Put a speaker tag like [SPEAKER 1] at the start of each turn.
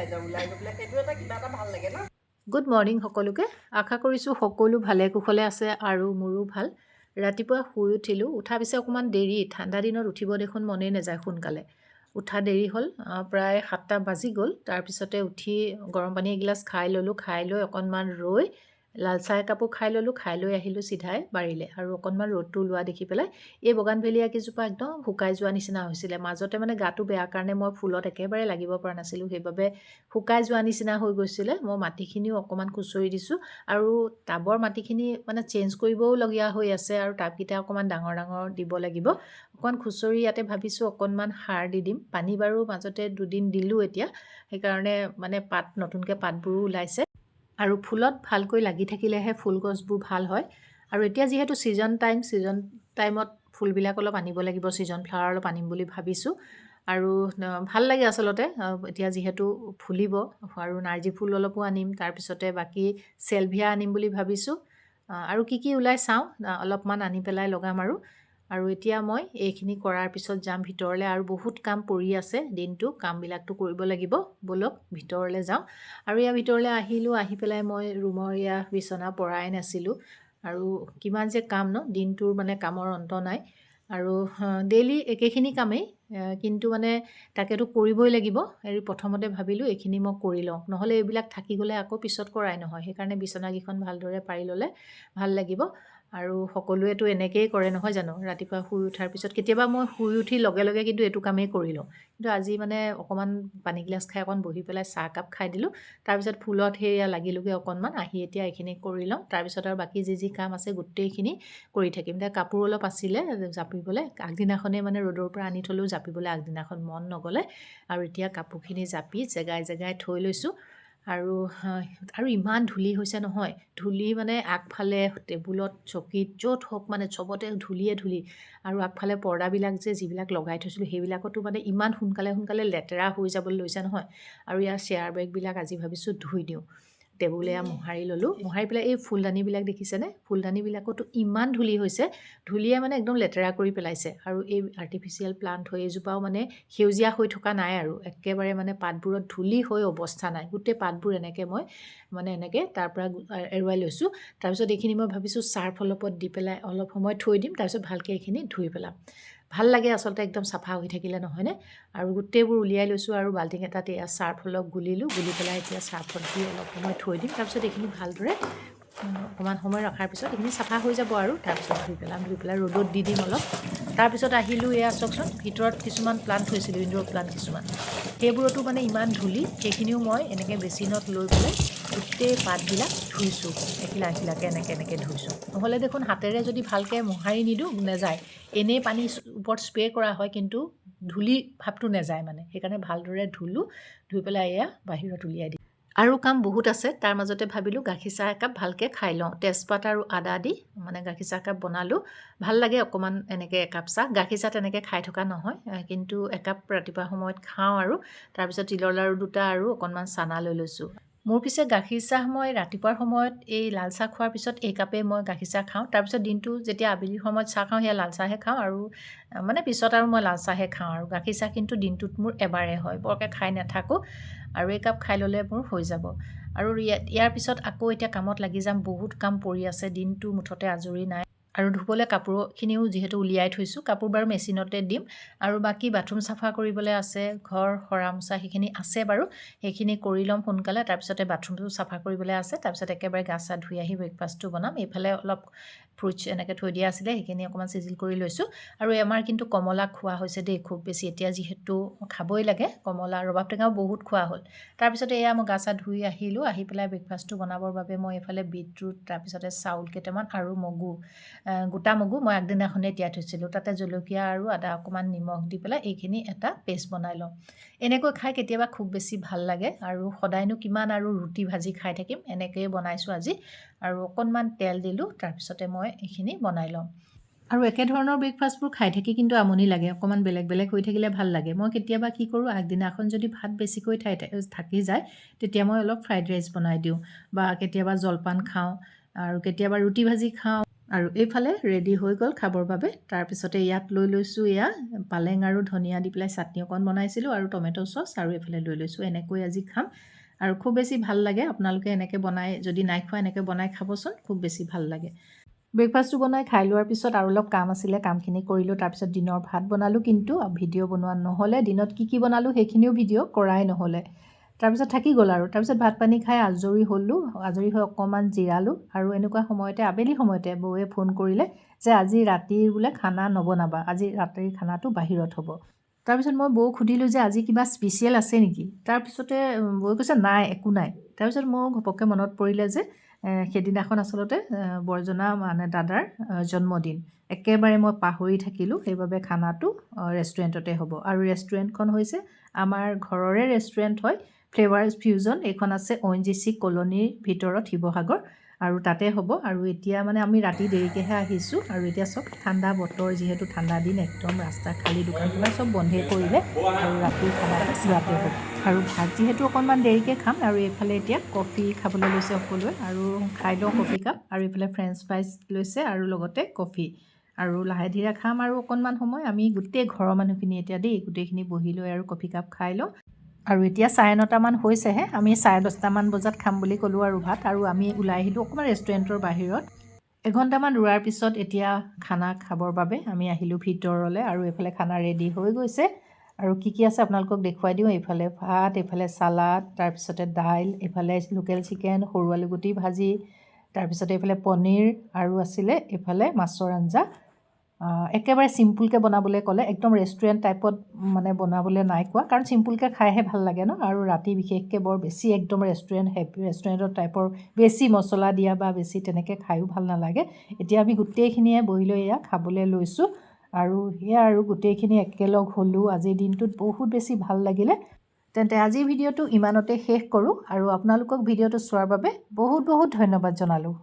[SPEAKER 1] ওলাই যাওঁ ওলাই গৈ পেলাই সেইটো এটা কিবা এটা ভাল লাগে ন?
[SPEAKER 2] গুড মৰ্ণিং সকলোকে। আশা কৰিছোঁ সকলো ভালে কুশলে আছে আৰু মোৰো ভাল। ৰাতিপুৱা শুই উঠিলোঁ। উঠা পিছে অকণমান দেৰি। ঠাণ্ডা দিনত উঠিব দেখোন মনেই নাযায় সোনকালে। উঠা দেৰি হ'ল। প্ৰায় সাতটা বাজি গ'ল। তাৰপিছতে উঠি গৰম পানী এগিলাচ খাই ল'লোঁ। খাই লৈ অকণমান ৰৈ লাল চাহ একাপো খাই ল'লোঁ খাই লৈ আহিলোঁ চিধাই বাৰীলে আৰু অকণমান ৰ'দটো ওলোৱা দেখি পেলাই এই বগানভেলিয়া কেইজোপা একদম শুকাই যোৱা নিচিনা হৈছিলে। মাজতে মানে গাটো বেয়া কাৰণে মই ফুলত একেবাৰে লাগিব পৰা নাছিলোঁ সেইবাবে শুকাই যোৱা নিচিনা হৈ গৈছিলে। মই মাটিখিনিও অকণমান খুচৰি দিছোঁ আৰু টাবৰ মাটিখিনি মানে চেঞ্জ কৰিবও লগীয়া হৈ আছে আৰু টাবকেইটা অকণমান ডাঙৰ ডাঙৰ দিব লাগিব। অকণমান খুচৰি ইয়াতে ভাবিছোঁ অকণমান সাৰ দি দিম। পানী বাৰু মাজতে দুদিন দিলোঁ এতিয়া সেইকাৰণে মানে পাত নতুনকৈ পাতবোৰো ওলাইছে। আৰু ফুলত ভালকৈ লাগি থাকিলেহে ফুল গছবোৰ ভাল হয়। আৰু এতিয়া যিহেতু ছিজন টাইম ছিজন টাইমত ফুলবিলাক অলপ আনিব লাগিব ছিজন ফ্লাৱাৰ অলপ আনিম বুলি ভাবিছোঁ। আৰু ভাল লাগে আচলতে এতিয়া যিহেতু ফুলিব আৰু নাৰ্জী ফুল অলপো আনিম তাৰপিছতে বাকী চেলভিয়া আনিম বুলি ভাবিছোঁ। আৰু কি কি ওলাই চাওঁ অলপমান আনি পেলাই লগাম আৰু। আৰু এতিয়া মই এইখিনি কৰাৰ পিছত যাম ভিতৰলৈ আৰু বহুত কাম পৰি আছে দিনটো কামবিলাকতো কৰিব লাগিব। ব'লক ভিতৰলৈ যাওঁ। আৰু ইয়াৰ ভিতৰলৈ আহিলোঁ আহি পেলাই মই ৰুমৰ এয়া বিচনা পৰাই নাছিলোঁ। আৰু কিমান যে কাম ন দিনটোৰ মানে কামৰ অন্ত নাই। আৰু ডেইলি একেখিনি কামেই কিন্তু মানে তাকেতো কৰিবই লাগিব। হেৰি প্ৰথমতে ভাবিলোঁ এইখিনি মই কৰি লওঁ। নহ'লে এইবিলাক থাকি গ'লে আকৌ পিছত কৰাই নহয়। সেইকাৰণে বিচনাকেইখন ভালদৰে পাৰি ল'লে ভাল লাগিব। আৰু সকলোৱেতো এনেকেই কৰে নহয় জানো? ৰাতিপুৱা শুই উঠাৰ পিছত। কেতিয়াবা মই শুই উঠি লগে লগে কিন্তু এইটো কামেই কৰি লওঁ। কিন্তু আজি মানে অকণমান পানী গিলাচ খাই অকণ বহি পেলাই চাহ একাপ খাই দিলোঁ। তাৰপিছত ফুলত সেয়া লাগিলোগৈ অকণমান আহি এতিয়া এইখিনি কৰি লওঁ। তাৰপিছত আৰু বাকী যি যি কাম আছে গোটেইখিনি কৰি থাকিম। এতিয়া কাপোৰ অলপ আছিলে জাপিবলৈ। আগদিনাখনেই মানে ৰ'দৰ পৰা আনি থ'লেও জাপিবলৈ আগদিনাখন মন নগ'লে। আৰু এতিয়া কাপোৰখিনি জাপি জেগাই জেগাই থৈ লৈছোঁ। আৰু আৰু ইমান ধূলি হৈছে নহয়। ধূলি মানে আগফালে টেবুলত চকীত য'ত হওক মানে চবতে ধূলিয়ে ধূলি। আৰু আগফালে পৰ্দাবিলাক যে যিবিলাক লগাই থৈছিলোঁ সেইবিলাকতো মানে ইমান সোনকালে সোনকালে লেতেৰা হৈ যাবলৈ লৈছে নহয়। আৰু ইয়াৰ চেয়াৰ বেগবিলাক আজি ভাবিছোঁ ধুই দিওঁ। টেবুল মোহাৰি ল'লোঁ। মোহাৰি পেলাই এই ফুলদানিবিলাক দেখিছেনে? ফুলদানিবিলাকতো ইমান ধূলি হৈছে ধূলিয়ে মানে একদম লেতেৰা কৰি পেলাইছে। আৰু এই আৰ্টিফিচিয়েল প্লান্ট হৈ এইজোপাও মানে সেউজীয়া হৈ থকা নাই আৰু। একেবাৰে মানে পাতবোৰত ধূলি হৈ অৱস্থা নাই। গোটেই পাতবোৰ এনেকৈ মই মানে এনেকৈ তাৰ পৰা এৰুৱাই লৈছোঁ। তাৰপিছত এইখিনি মই ভাবিছোঁ চাৰ্ফ অলপত দি পেলাই অলপ সময় থৈ দিম। তাৰপিছত ভালকৈ এইখিনি ধুই পেলাম। ভাল লাগে আচলতে একদম চাফা হৈ থাকিলে নহয়নে? আৰু গোটেইবোৰ উলিয়াই লৈছোঁ আৰু বাল্টিং এটাত এয়া চাৰ্ফ অলপ গুলিলোঁ গুলি পেলাই এতিয়া চাৰ্ফত দি অলপ সময় থৈ দিম। তাৰপিছত এইখিনি ভালদৰে অকণমান সময় ৰখাৰ পিছত এইখিনি চাফা হৈ যাব আৰু। তাৰপিছত ধুই পেলাম ধুই পেলাই ৰ'দত দি দিম অলপ। তাৰপিছত আহিলোঁ এয়া চাওকচোন ভিতৰত কিছুমান প্লান্ট থৈছিলোঁ ইনডোৰ প্লান্ট কিছুমান। সেইবোৰতো মানে ইমান ধূলি সেইখিনিও মই এনেকৈ বেচিনত লৈ পেলাই গোটেই পাতবিলাক ধুইছোঁ, এখিলা এখিলাকৈ এনেকৈ এনেকৈ ধুইছোঁ। নহ'লে দেখোন হাতেৰে যদি ভালকৈ মোহাৰি নিদিওঁ, নেযায়। এনেই পানী ওপৰত স্প্ৰে কৰা হয়, কিন্তু ধূলি ভাৱটো নেযায় মানে। সেইকাৰণে ভালদৰে ধুলোঁ, ধুই পেলাই এয়া বাহিৰত উলিয়াই দিম। আৰু কাম বহুত আছে, তাৰ মাজতে ভাবিলোঁ গাখীৰ চাহ একাপ ভালকৈ খাই লওঁ। তেজপাত আৰু আদা দি মানে গাখীৰ চাহ একাপ বনালোঁ। ভালো লাগে অকণমান এনেকৈ একাপ চাহ। গাখীৰ চাহ তেনেকৈ খাই থকা নহয় কিন্তু একাপ ৰাতিপুৱা সময়ত খাওঁ আৰু তাৰপিছত তিলৰ লাৰু দুটা আৰু অকণমান চানা লৈ লৈছোঁ। মোৰ পিছে গাখীৰ চাহ মই ৰাতিপুৱাৰ সময়ত এই লাল চাহ খোৱাৰ পিছত এই কাপেই মই গাখীৰ চাহ খাওঁ। তাৰপিছত দিনটো যেতিয়া আবেলি সময়ত চাহ খাওঁ সেয়া লাল চাহে খাওঁ আৰু মানে পিছত আৰু মই লাল চাহে খাওঁ আৰু গাখীৰ চাহ কিন্তু দিনটোত মোৰ এবাৰে হয়। বৰকৈ খাই নাথাকোঁ আৰু একাপ খাই ল'লে মোৰ হৈ যাব। আৰু ইয়াৰ পিছত আকৌ এতিয়া কামত লাগি যাম বহুত কাম পৰি আছে দিনটো মুঠতে আজৰি নাই। আৰু ধুবলৈ কাপোৰখিনিও যিহেতু উলিয়াই থৈছোঁ কাপোৰ বাৰু মেচিনতে দিম। আৰু বাকী বাথৰুম চাফা কৰিবলৈ আছে ঘৰ সৰা মোচা সেইখিনি আছে বাৰু। সেইখিনি কৰি ল'ম সোনকালে তাৰপিছতে বাথৰুমটো চাফা কৰিবলৈ আছে তাৰপিছত একেবাৰে গা চা ধুই আহি ব্ৰেকফাষ্টটো বনাম। এইফালে অলপ ফ্ৰুটছ এনেকৈ থৈ দিয়া আছিলে সেইখিনি অকণমান চিজিল কৰি লৈছোঁ। আৰু আমাৰ কিন্তু কমলা খোৱা হৈছে দেই খুব বেছি এতিয়া যিহেতু খাবই লাগে কমলা ৰবাব টেঙাও বহুত খোৱা হ'ল। তাৰপিছতে এয়া মই গা চা ধুই আহিলোঁ আহি পেলাই ব্ৰেকফাষ্টটো বনাবৰ বাবে মই এইফালে বিটৰুট তাৰপিছতে চাউল কেইটামান আৰু মগু। গোটা মগু মই আগদিনাখনে তিয়াই থৈছিলোঁ। তাতে জলকীয়া আৰু আদা অকণমান নিমখ দি পেলাই এইখিনি এটা পেষ্ট বনাই লওঁ। এনেকৈ খাই কেতিয়াবা খুব বেছি ভাল লাগে আৰু সদায়নো কিমান আৰু ৰুটি ভাজি খাই থাকিম এনেকৈয়ে বনাইছোঁ আজি আৰু অকণমান তেল দিলোঁ তাৰপিছতে মই এইখিনি বনাই লওঁ। আৰু একেধৰণৰ ব্ৰেকফাষ্টবোৰ খাই থাকি কিন্তু আমনি লাগে অকণমান বেলেগ বেলেগ হৈ থাকিলে ভাল লাগে। মই কেতিয়াবা কি কৰোঁ আগদিনাখন যদি ভাত বেছিকৈ ঠাই থাকি যায় তেতিয়া মই অলপ ফ্ৰাইড ৰাইচ বনাই দিওঁ বা কেতিয়াবা জলপান খাওঁ আৰু কেতিয়াবা ৰুটি ভাজি খাওঁ। আৰু এইফালে ৰেডি হৈ গ'ল খাবৰ বাবে। তাৰপিছতে ইয়াত লৈ লৈছোঁ এয়া পালেং আৰু ধনিয়া দি পেলাই চাটনি অকণ বনাইছিলোঁ আৰু টমেট' চচ আৰু এইফালে লৈ লৈছোঁ এনেকৈ আজি খাম। আৰু খুব বেছি ভাল লাগে আপোনালোকে এনেকৈ বনাই যদি নাই খোৱা এনেকৈ বনাই খাবচোন খুব বেছি ভাল লাগে। ব্ৰেকফাষ্টটো বনাই খাই লোৱাৰ পিছত আৰু অলপ কাম আছিলে কামখিনি কৰিলোঁ তাৰপিছত দিনৰ ভাত বনালোঁ কিন্তু ভিডিঅ' বনোৱা নহ'লে দিনত কি কি বনালোঁ সেইখিনিও ভিডিঅ' কৰাই নহ'লে। তাৰপিছত থাকি গ'ল আৰু। তাৰপিছত ভাত পানী খাই আজৰি হ'লোঁ আজৰি হৈ অকণমান জিৰালোঁ আৰু এনেকুৱা সময়তে আবেলি সময়তে বৌয়ে ফোন কৰিলে যে আজি ৰাতিৰ বোলে খানা নবনাবা আজি ৰাতিৰ খানাটো বাহিৰত হ'ব। তাৰপিছত মই বৌক সুধিলোঁ যে আজি কিবা স্পেচিয়েল আছে নেকি? তাৰপিছতে বৌয়ে কৈছে নাই একো নাই। তাৰপিছত মোৰ ঘপককৈ মনত পৰিলে যে সেইদিনাখন আচলতে বৰজনা মানে দাদাৰ জন্মদিন। একেবাৰে মই পাহৰি থাকিলোঁ সেইবাবে খানাটো ৰেষ্টুৰেণ্টতে হ'ব। আৰু ৰেষ্টুৰেণ্টখন হৈছে আমাৰ ঘৰৰে ৰেষ্টুৰেণ্ট হয় ফ্লেভাৰ্ছ ফিউজন এইখন আছে অ' এন জি চি কলনীৰ ভিতৰত শিৱসাগৰ আৰু তাতে হ'ব। আৰু এতিয়া মানে আমি ৰাতি দেৰিকৈহে আহিছোঁ আৰু এতিয়া চব ঠাণ্ডা বতৰ যিহেতু ঠাণ্ডা দিন একদম ৰাস্তা খালী দোকান চোকান চব বন্ধেই কৰিলে আৰু ৰাতিৰ খানাটো ইয়াতে হ'ব। আৰু ভাত যিহেতু অকণমান দেৰিকৈ খাম আৰু এইফালে এতিয়া কফি খাবলৈ লৈছে সকলোৱে আৰু খাই লওঁ কফি কাপ আৰু এইফালে ফ্ৰেঞ্চ ফ্ৰাইজ লৈছে আৰু লগতে কফি। আৰু লাহে ধীৰে খাম আৰু অকণমান সময় আমি গোটেই ঘৰৰ মানুহখিনি এতিয়া দেই গোটেইখিনি বহি লৈ আৰু কফি কাপ খাই লওঁ। আৰু এতিয়া চাৰে নটামান হৈছেহে আমি চাৰে দহটামান বজাত খাম বুলি ক'লোঁ আৰু ভাত আৰু আমি ওলাই আহিলোঁ অকণমান ৰেষ্টুৰেণ্টৰ বাহিৰত। এঘণ্টামান ৰোৱাৰ পিছত এতিয়া খানা খাবৰ বাবে আমি আহিলোঁ ভিতৰলৈ আৰু এইফালে খানা ৰেডি হৈ গৈছে। আৰু কি কি আছে আপোনালোকক দেখুৱাই দিওঁ এইফালে ভাত এইফালে চালাড তাৰপিছতে দাইল এইফালে লোকেল চিকেন সৰু আলুগুটি ভাজি তাৰপিছতে এইফালে পনীৰ আৰু আছিলে এইফালে মাছৰ আঞ্জা। একেবাৰে চিম্পুলকৈ বনাবলৈ ক'লে একদম ৰেষ্টুৰেণ্ট টাইপত মানে বনাবলৈ নাই কোৱা। কাৰণ চিম্পুলকৈ খাইহে ভালো লাগে ন? আৰু ৰাতি বিশেষকৈ বৰ বেছি একদম ৰেষ্টুৰেণ্ট হেভি ৰেষ্টুৰেণ্টৰ টাইপৰ বেছি মছলা দিয়া বা বেছি তেনেকৈ খায়ো ভালো নালাগে। এতিয়া আমি গোটেইখিনিয়ে বহি লৈ এয়া খাবলৈ লৈছোঁ। আৰু সেয়া আৰু গোটেইখিনি একেলগ হ'লোঁ। আজিৰ দিনটোত বহুত বেছি ভালো লাগিলে। তেন্তে আজিৰ ভিডিঅ'টো ইমানতে শেষ কৰোঁ। আৰু আপোনালোকক ভিডিঅ'টো চোৱাৰ বাবে বহুত বহুত ধন্যবাদ জনালোঁ।